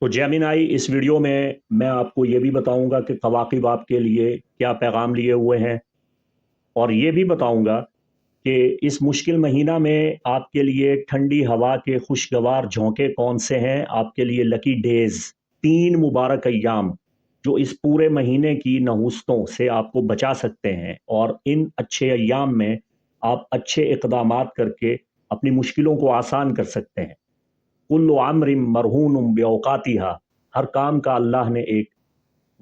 تو جیمن آئی اس ویڈیو میں میں آپ کو یہ بھی بتاؤں گا کہ قواقب آپ کے لیے کیا پیغام لیے ہوئے ہیں۔ اور یہ بھی بتاؤں گا کہ اس مشکل مہینہ میں آپ کے لیے ٹھنڈی ہوا کے خوشگوار جھونکے کون سے ہیں؟ آپ کے لیے لکی ڈیز، تین مبارک ایام جو اس پورے مہینے کی نحوستوں سے آپ کو بچا سکتے ہیں۔ اور ان اچھے ایام میں آپ اچھے اقدامات کر کے اپنی مشکلوں کو آسان کر سکتے ہیں۔ کل عمر مرہون بیوقاتی ہر کام کا اللہ نے ایک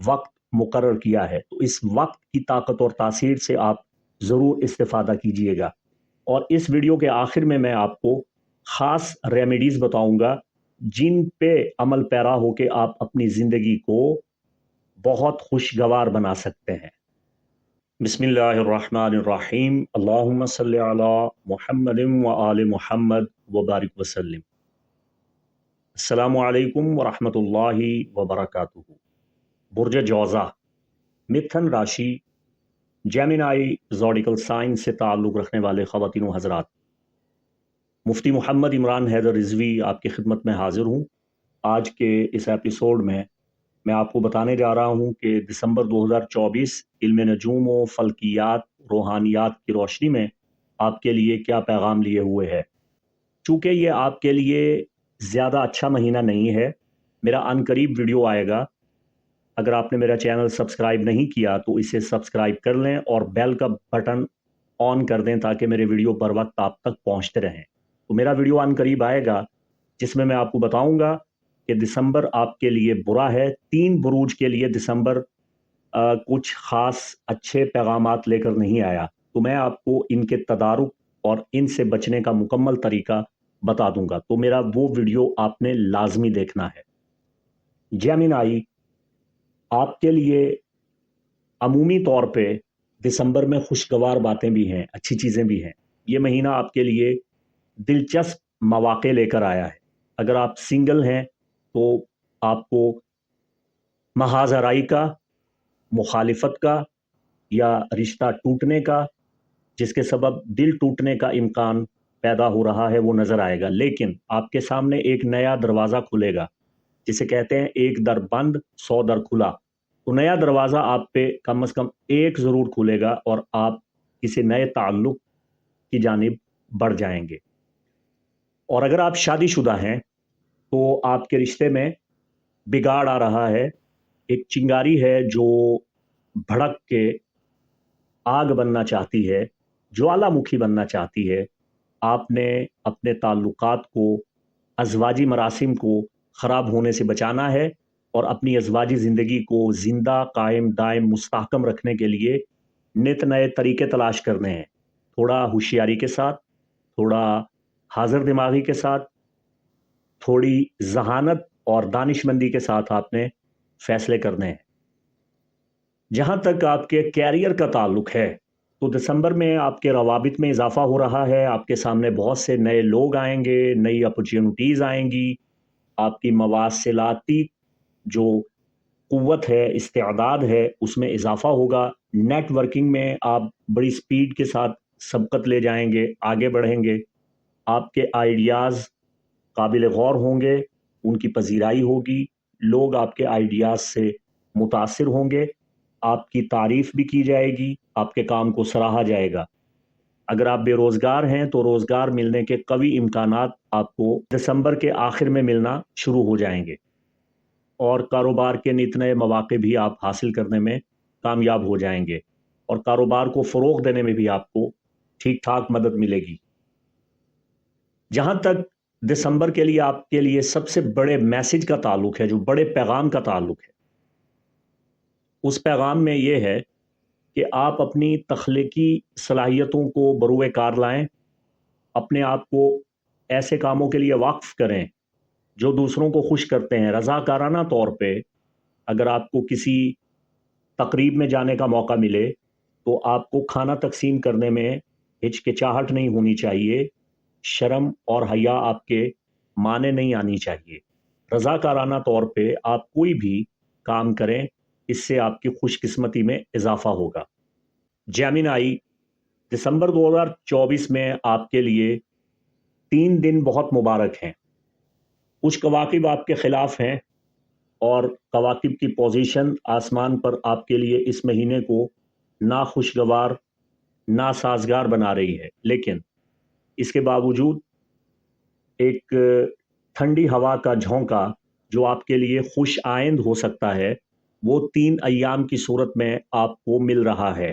وقت مقرر کیا ہے۔ تو اس وقت کی طاقت اور تاثیر سے آپ ضرور استفادہ کیجیے گا۔ اور اس ویڈیو کے آخر میں میں آپ کو خاص ریمیڈیز بتاؤں گا جن پہ عمل پیرا ہو کے آپ اپنی زندگی کو بہت خوشگوار بنا سکتے ہیں۔ بسم اللہ الرحمن الرحیم۔ اللہم صلی علی محمد و آل محمد وبارک وسلم۔ السلام علیکم ورحمۃ اللہ وبرکاتہ۔ برج جوزہ، متھن راشی جیمنائی زوڈیکل سائنس سے تعلق رکھنے والے خواتین و حضرات۔ مفتی محمد عمران حیدر رضوی آپ کی خدمت میں حاضر ہوں۔ آج کے اس ایپیسوڈ میں میں آپ کو بتانے جا رہا ہوں کہ دسمبر دو ہزار چوبیس علم نجوم و فلکیات، روحانیات کی روشنی میں آپ کے لیے کیا پیغام لیے ہوئے ہے۔ چونکہ یہ آپ کے لیے زیادہ اچھا مہینہ نہیں ہے۔ میرا ان قریب ویڈیو آئے گا۔ اگر آپ نے میرا چینل سبسکرائب نہیں کیا تو اسے سبسکرائب کر لیں اور بیل کا بٹن آن کر دیں تاکہ میرے ویڈیو بر وقت آپ تک پہنچتے رہیں۔ تو میرا ویڈیو ان قریب آئے گا، جس میں میں آپ کو بتاؤں گا کہ دسمبر آپ کے لیے برا ہے۔ تین بروج کے لیے دسمبر کچھ خاص اچھے پیغامات لے کر نہیں آیا۔ تو میں آپ کو ان کے تدارک اور ان سے بچنے کا مکمل طریقہ بتا دوں گا۔ تو میرا وہ ویڈیو آپ نے لازمی دیکھنا ہے۔ جیمن آئی، آپ کے لیے عمومی طور پہ دسمبر میں خوشگوار باتیں بھی ہیں، اچھی چیزیں بھی ہیں۔ یہ مہینہ آپ کے لیے دلچسپ مواقع لے کر آیا ہے۔ اگر آپ سنگل ہیں تو آپ کو محاذ آرائی کا، مخالفت کا یا رشتہ ٹوٹنے کا، جس کے سبب دل ٹوٹنے کا امکان پیدا ہو رہا ہے، وہ نظر آئے گا۔ لیکن آپ کے سامنے ایک نیا دروازہ کھلے گا، جسے کہتے ہیں ایک در بند، سو در کھلا۔ تو نیا دروازہ آپ پہ کم از کم ایک ضرور کھلے گا اور آپ کسی نئے تعلق کی جانب بڑھ جائیں گے۔ اور اگر آپ شادی شدہ ہیں، تو آپ کے رشتے میں بگاڑ آ رہا ہے۔ ایک چنگاری ہے جو بھڑک کے آگ بننا چاہتی ہے جوالا مکھی بننا چاہتی ہے۔ آپ نے اپنے تعلقات کو، ازواجی مراسم کو خراب ہونے سے بچانا ہے اور اپنی ازواجی زندگی کو زندہ، قائم، دائم، مستحکم رکھنے کے لیے نت نئے طریقے تلاش کرنے ہیں۔ تھوڑا ہوشیاری کے ساتھ، تھوڑا حاضر دماغی کے ساتھ، تھوڑی ذہانت اور دانش مندی کے ساتھ آپ نے فیصلے کرنے ہیں۔ جہاں تک آپ کے کیریئر کا تعلق ہے تو دسمبر میں آپ کے روابط میں اضافہ ہو رہا ہے، آپ کے سامنے بہت سے نئے لوگ آئیں گے، نئی اپرچونٹیز آئیں گی۔ آپ کی مواصلاتی جو قوت ہے، استعداد ہے، اس میں اضافہ ہوگا۔ نیٹ ورکنگ میں آپ بڑی سپیڈ کے ساتھ سبقت لے جائیں گے، آگے بڑھیں گے۔ آپ کے آئیڈیاز قابل غور ہوں گے، ان کی پذیرائی ہوگی۔ لوگ آپ کے آئیڈیاز سے متاثر ہوں گے۔ آپ کی تعریف بھی کی جائے گی، آپ کے کام کو سراہا جائے گا۔ اگر آپ بے روزگار ہیں تو روزگار ملنے کے قوی امکانات آپ کو دسمبر کے آخر میں ملنا شروع ہو جائیں گے۔ اور کاروبار کے نت نئے مواقع بھی آپ حاصل کرنے میں کامیاب ہو جائیں گے۔ اور کاروبار کو فروغ دینے میں بھی آپ کو ٹھیک ٹھاک مدد ملے گی۔ جہاں تک دسمبر کے لیے آپ کے لیے سب سے بڑے میسج کا تعلق ہے، جو بڑے پیغام کا تعلق ہے اس پیغام میں یہ ہے کہ آپ اپنی تخلیقی صلاحیتوں کو بروئے کار لائیں، اپنے آپ کو ایسے کاموں کے لیے واقف کریں جو دوسروں کو خوش کرتے ہیں۔ رضا کارانہ طور پہ اگر آپ کو کسی تقریب میں جانے کا موقع ملے تو آپ کو کھانا تقسیم کرنے میں ہچکچاہٹ نہیں ہونی چاہیے، شرم اور حیا آپ کے معنی نہیں آنی چاہیے۔ رضا کارانہ طور پہ آپ کوئی بھی کام کریں اس سے آپ کی خوش قسمتی میں اضافہ ہوگا۔ جیمن آئی دسمبر دو ہزار چوبیس میں آپ کے لیے تین دن بہت مبارک ہیں۔ کچھ کواقب آپ کے خلاف ہیں اور کواقب کی پوزیشن آسمان پر آپ کے لیے اس مہینے کو نا خوشگوار نا سازگار بنا رہی ہے۔ لیکن اس کے باوجود ایک ٹھنڈی ہوا کا جھونکا جو آپ کے لیے خوش آئند ہو سکتا ہے وہ تین ایام کی صورت میں آپ کو مل رہا ہے۔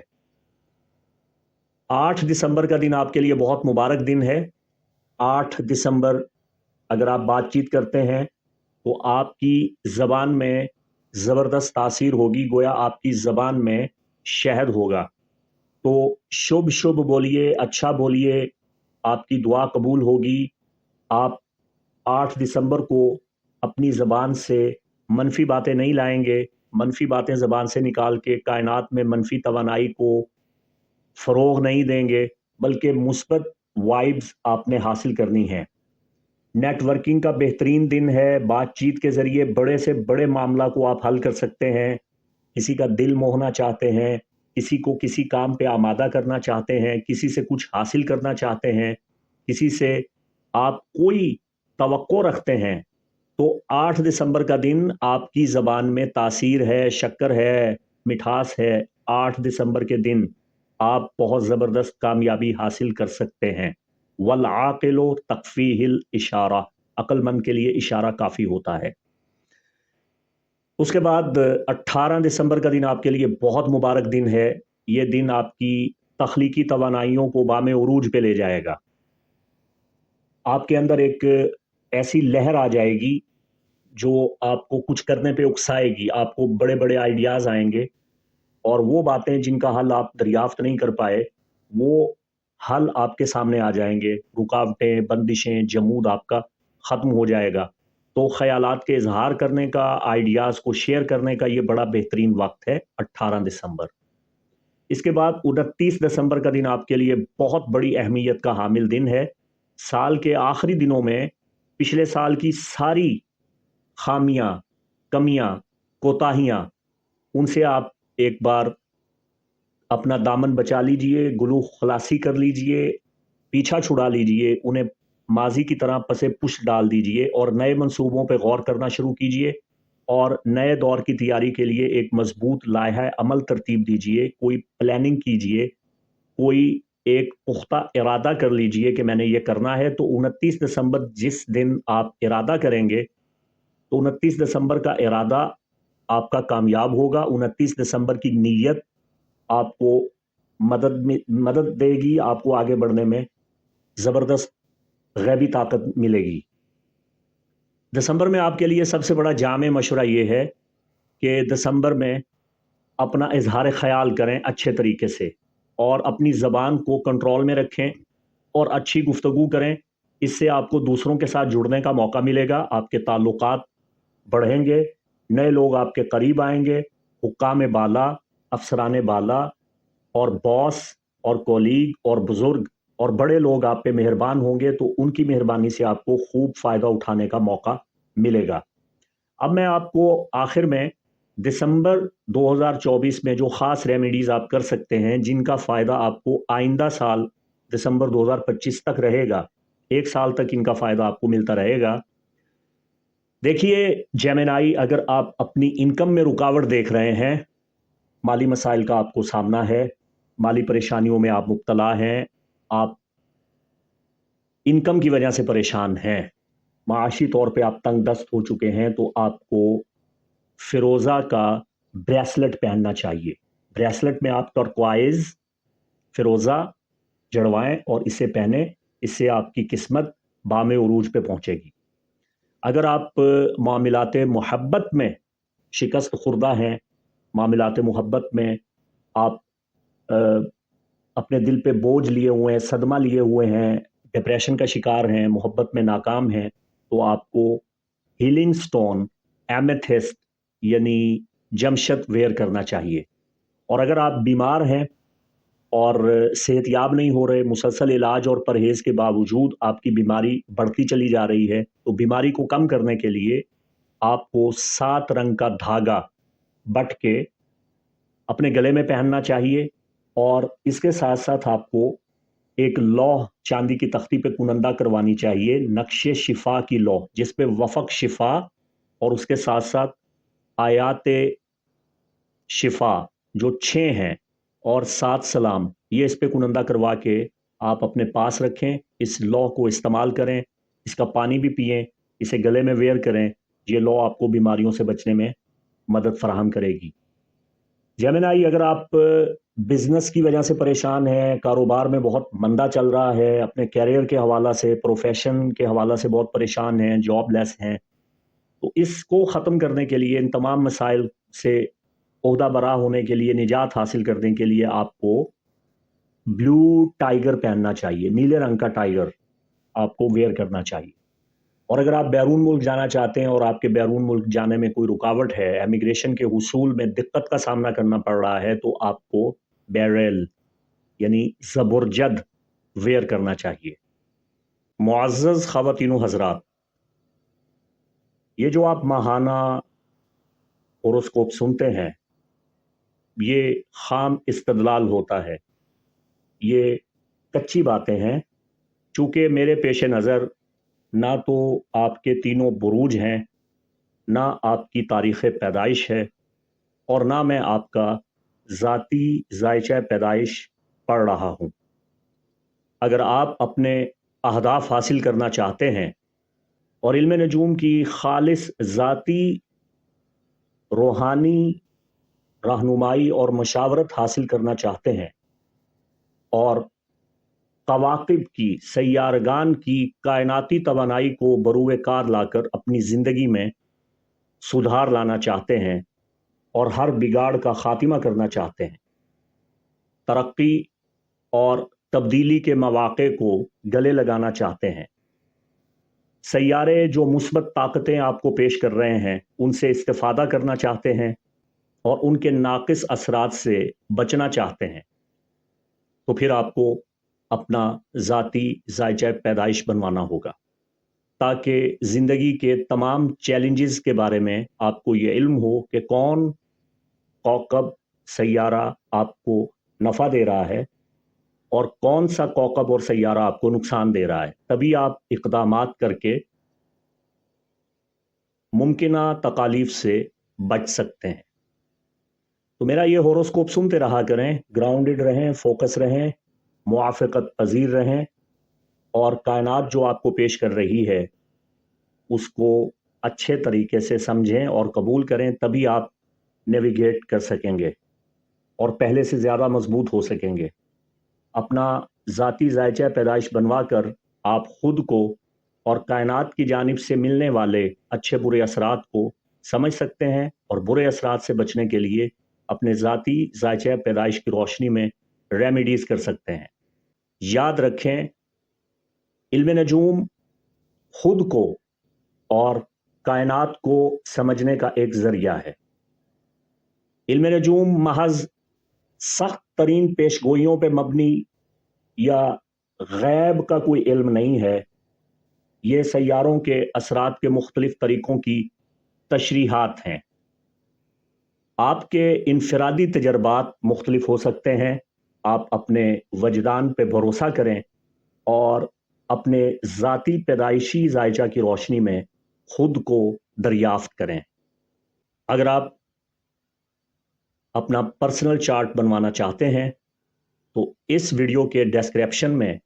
آٹھ دسمبر کا دن آپ کے لیے بہت مبارک دن ہے۔ آٹھ دسمبر اگر آپ بات چیت کرتے ہیں تو آپ کی زبان میں زبردست تاثیر ہوگی، گویا آپ کی زبان میں شہد ہوگا۔ تو شبھ شبھ بولیے اچھا بولیے، آپ کی دعا قبول ہوگی۔ آپ آٹھ دسمبر کو اپنی زبان سے منفی باتیں نہیں لائیں گے۔ منفی باتیں زبان سے نکال کے کائنات میں منفی توانائی کو فروغ نہیں دیں گے، بلکہ مثبت وائبز آپ نے حاصل کرنی ہے نیٹ ورکنگ کا بہترین دن ہے، بات چیت کے ذریعے بڑے سے بڑے معاملہ کو آپ حل کر سکتے ہیں۔ کسی کا دل موہنا چاہتے ہیں، کسی کو کسی کام پہ آمادہ کرنا چاہتے ہیں، کسی سے کچھ حاصل کرنا چاہتے ہیں، کسی سے آپ کوئی توقع رکھتے ہیں۔ تو آٹھ دسمبر کا دن آپ کی زبان میں تاثیر ہے، شکر ہے، مٹھاس ہے۔ آٹھ دسمبر کے دن آپ بہت زبردست کامیابی حاصل کر سکتے ہیں۔ والعاقل و تقفیح الاشارہ عقل مند کے لیے اشارہ کافی ہوتا ہے۔ اس کے بعد اٹھارہ دسمبر کا دن آپ کے لیے بہت مبارک دن ہے۔ یہ دن آپ کی تخلیقی توانائیوں کو بام عروج پہ لے جائے گا۔ آپ کے اندر ایک ایسی لہر آ جائے گی جو آپ کو کچھ کرنے پہ اکسائے گی، آپ کو بڑے بڑے آئیڈیاز آئیں گے اور وہ باتیں جن کا حل آپ دریافت نہیں کر پائے، وہ حل آپ کے سامنے آ جائیں گے۔ رکاوٹیں، بندشیں، جمود آپ کا ختم ہو جائے گا۔ تو خیالات کے اظہار کرنے کا آئیڈیاز کو شیئر کرنے کا یہ بڑا بہترین وقت ہے، اٹھارہ دسمبر۔ اس کے بعد انتیس دسمبر کا دن آپ کے لیے بہت بڑی اہمیت کا حامل دن ہے۔ سال کے آخری دنوں میں پچھلے سال کی ساری خامیاں، کمیاں، کوتاہیاں، ان سے آپ ایک بار اپنا دامن بچا لیجیے گلو خلاصی کر لیجیے، پیچھا چھڑا لیجیے، انہیں ماضی کی طرح پسے پش ڈال دیجیے اور نئے منصوبوں پہ غور کرنا شروع کیجیے اور نئے دور کی تیاری کے لیے ایک مضبوط لائحہ عمل ترتیب دیجیے، کوئی پلاننگ کیجیے، کوئی ایک پختہ ارادہ کر لیجیے کہ میں نے یہ کرنا ہے تو انتیس دسمبر جس دن آپ ارادہ کریں گے تو انتیس دسمبر کا ارادہ آپ کا کامیاب ہوگا۔ انتیس دسمبر کی نیت آپ کو مدد مدد دے گی، آپ کو آگے بڑھنے میں زبردست غیبی طاقت ملے گی۔ دسمبر میں آپ کے لیے سب سے بڑا جامع مشورہ یہ ہے کہ دسمبر میں اپنا اظہار خیال کریں اچھے طریقے سے اور اپنی زبان کو کنٹرول میں رکھیں اور اچھی گفتگو کریں۔ اس سے آپ کو دوسروں کے ساتھ جڑنے کا موقع ملے گا، آپ کے تعلقات بڑھیں گے۔ نئے لوگ آپ کے قریب آئیں گے۔ حکام بالا، افسران بالا اور باس اور کولیگ اور بزرگ اور بڑے لوگ آپ پہ مہربان ہوں گے تو ان کی مہربانی سے آپ کو خوب فائدہ اٹھانے کا موقع ملے گا۔ اب میں آپ کو آخر میں دسمبر دو ہزار چوبیس میں جو خاص ریمیڈیز آپ کر سکتے ہیں، جن کا فائدہ آپ کو آئندہ سال دسمبر دو ہزار پچیس تک رہے گا، ایک سال تک ان کا فائدہ آپ کو ملتا رہے گا۔ دیکھیے جیمنائی اگر آپ اپنی انکم میں رکاوٹ دیکھ رہے ہیں، مالی مسائل کا آپ کو سامنا ہے، مالی پریشانیوں میں آپ مبتلا ہیں، آپ انکم کی وجہ سے پریشان ہیں، معاشی طور پہ آپ تنگ دست ہو چکے ہیں، تو آپ کو فیروزہ کا بریسلٹ پہننا چاہیے۔ بریسلٹ میں آپ ٹرکوائز فیروزہ جڑوائیں اور اسے پہنیں، اس سے آپ کی قسمت بام عروج پہ پہنچے گی۔ اگر آپ معاملات محبت میں شکست خوردہ ہیں، معاملات محبت میں آپ اپنے دل پہ بوجھ لیے ہوئے ہیں صدمہ لیے ہوئے ہیں ڈپریشن کا شکار ہیں، محبت میں ناکام ہیں، تو آپ کو ہیلنگ سٹون ایمیتھسٹ یعنی جمشت ویئر کرنا چاہیے۔ اور اگر آپ بیمار ہیں اور صحت یاب نہیں ہو رہے، مسلسل علاج اور پرہیز کے باوجود آپ کی بیماری بڑھتی چلی جا رہی ہے، تو بیماری کو کم کرنے کے لیے آپ کو سات رنگ کا دھاگا بٹ کے اپنے گلے میں پہننا چاہیے اور اس کے ساتھ ساتھ آپ کو ایک لوح چاندی کی تختی پہ کنندہ کروانی چاہیے، نقش شفا کی لوح، جس پہ وفق شفا اور اس کے ساتھ ساتھ آیات شفا جو چھ ہیں اور سات سلام۔ یہ اس پہ کنندہ کروا کے آپ اپنے پاس رکھیں، اس لا کو استعمال کریں، اس کا پانی بھی پئیں، اسے گلے میں ویئر کریں، یہ لا آپ کو بیماریوں سے بچنے میں مدد فراہم کرے گی۔ جیمنائی اگر آپ بزنس کی وجہ سے پریشان ہیں، کاروبار میں بہت مندہ چل رہا ہے، اپنے کیریئر کے حوالہ سے، پروفیشن کے حوالہ سے بہت پریشان ہیں، جاب لیس ہیں، تو اس کو ختم کرنے کے لیے ان تمام مسائل سے عہدہ برا ہونے کے لیے، نجات حاصل کرنے کے لیے آپ کو بلو ٹائیگر پہننا چاہیے، نیلے رنگ کا ٹائیگر آپ کو ویئر کرنا چاہیے۔ اور اگر آپ بیرون ملک جانا چاہتے ہیں اور آپ کے بیرون ملک جانے میں کوئی رکاوٹ ہے امیگریشن کے حصول میں دقت کا سامنا کرنا پڑ رہا ہے، تو آپ کو بیریل یعنی زبرجد ویئر کرنا چاہیے۔ معزز خواتین و حضرات، یہ جو آپ ماہانہ اوروسکوپ سنتے ہیں یہ خام استدلال ہوتا ہے۔ یہ کچی باتیں ہیں۔ چونکہ میرے پیش نظر نہ تو آپ کے تینوں بروج ہیں، نہ آپ کی تاریخ پیدائش ہے، اور نہ میں آپ کا ذاتی ذائچہ پیدائش پڑھ رہا ہوں۔ اگر آپ اپنے اہداف حاصل کرنا چاہتے ہیں اور علم نجوم کی خالص ذاتی روحانی رہنمائی اور مشاورت حاصل کرنا چاہتے ہیں اور قواقب کی، سیارگان کی کائناتی توانائی کو بروئے کار لا کر اپنی زندگی میں سدھار لانا چاہتے ہیں اور ہر بگاڑ کا خاتمہ کرنا چاہتے ہیں۔ ترقی اور تبدیلی کے مواقع کو گلے لگانا چاہتے ہیں۔ سیارے جو مثبت طاقتیں آپ کو پیش کر رہے ہیں، ان سے استفادہ کرنا چاہتے ہیں۔ اور ان کے ناقص اثرات سے بچنا چاہتے ہیں، تو پھر آپ کو اپنا ذاتی ذائچہ پیدائش بنوانا ہوگا۔ تاکہ زندگی کے تمام چیلنجز کے بارے میں آپ کو یہ علم ہو کہ کون کوکب سیارہ آپ کو نفع دے رہا ہے اور کون سا کوکب اور سیارہ آپ کو نقصان دے رہا ہے۔ تبھی آپ اقدامات کر کے ممکنہ تکالیف سے بچ سکتے ہیں۔ تو میرا یہ ہوروسکوپ سنتے رہا کریں، گراؤنڈڈ رہیں، فوکس رہیں، موافقت پذیر رہیں، اور کائنات جو آپ کو پیش کر رہی ہے، اس کو اچھے طریقے سے سمجھیں اور قبول کریں، تبھی آپ نیویگیٹ کر سکیں گے اور پہلے سے زیادہ مضبوط ہو سکیں گے۔ اپنا ذاتی ذائچہ پیدائش بنوا کر آپ خود کو اور کائنات کی جانب سے ملنے والے اچھے برے اثرات کو سمجھ سکتے ہیں اور برے اثرات سے بچنے کے لیے اپنے ذاتی ذائچہ پیدائش کی روشنی میں ریمیڈیز کر سکتے ہیں۔ یاد رکھیں، علم نجوم خود کو اور کائنات کو سمجھنے کا ایک ذریعہ ہے۔ علم نجوم محض سخت ترین پیش گوئیوں پہ مبنی یا غیب کا کوئی علم نہیں ہے۔ یہ سیاروں کے اثرات کے مختلف طریقوں کی تشریحات ہیں۔ آپ کے انفرادی تجربات مختلف ہو سکتے ہیں۔ آپ اپنے وجدان پہ بھروسہ کریں اور اپنے ذاتی پیدائشی ذائچہ کی روشنی میں خود کو دریافت کریں۔ اگر آپ اپنا پرسنل چارٹ بنوانا چاہتے ہیں، تو اس ویڈیو کے ڈسکرپشن میں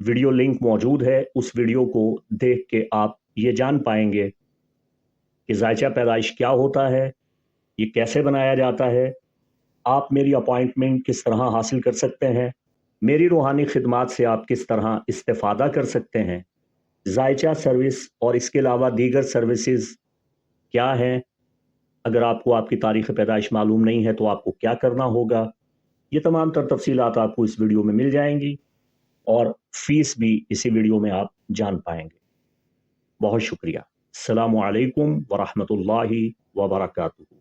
ویڈیو لنک موجود ہے۔ اس ویڈیو کو دیکھ کے آپ یہ جان پائیں گے کہ ذائچہ پیدائش کیا ہوتا ہے۔ یہ کیسے بنایا جاتا ہے؟ آپ میری اپوائنٹمنٹ کس طرح حاصل کر سکتے ہیں؟ میری روحانی خدمات سے آپ کس طرح استفادہ کر سکتے ہیں؟ ذائچہ سروس اور اس کے علاوہ دیگر سروسز کیا ہیں؟ اگر آپ کو آپ کی تاریخ پیدائش معلوم نہیں ہے تو آپ کو کیا کرنا ہوگا؟ یہ تمام تر تفصیلات آپ کو اس ویڈیو میں مل جائیں گی اور فیس بھی اسی ویڈیو میں آپ جان پائیں گے۔ بہت شکریہ۔ السلام علیکم ورحمۃ اللہ وبرکاتہ۔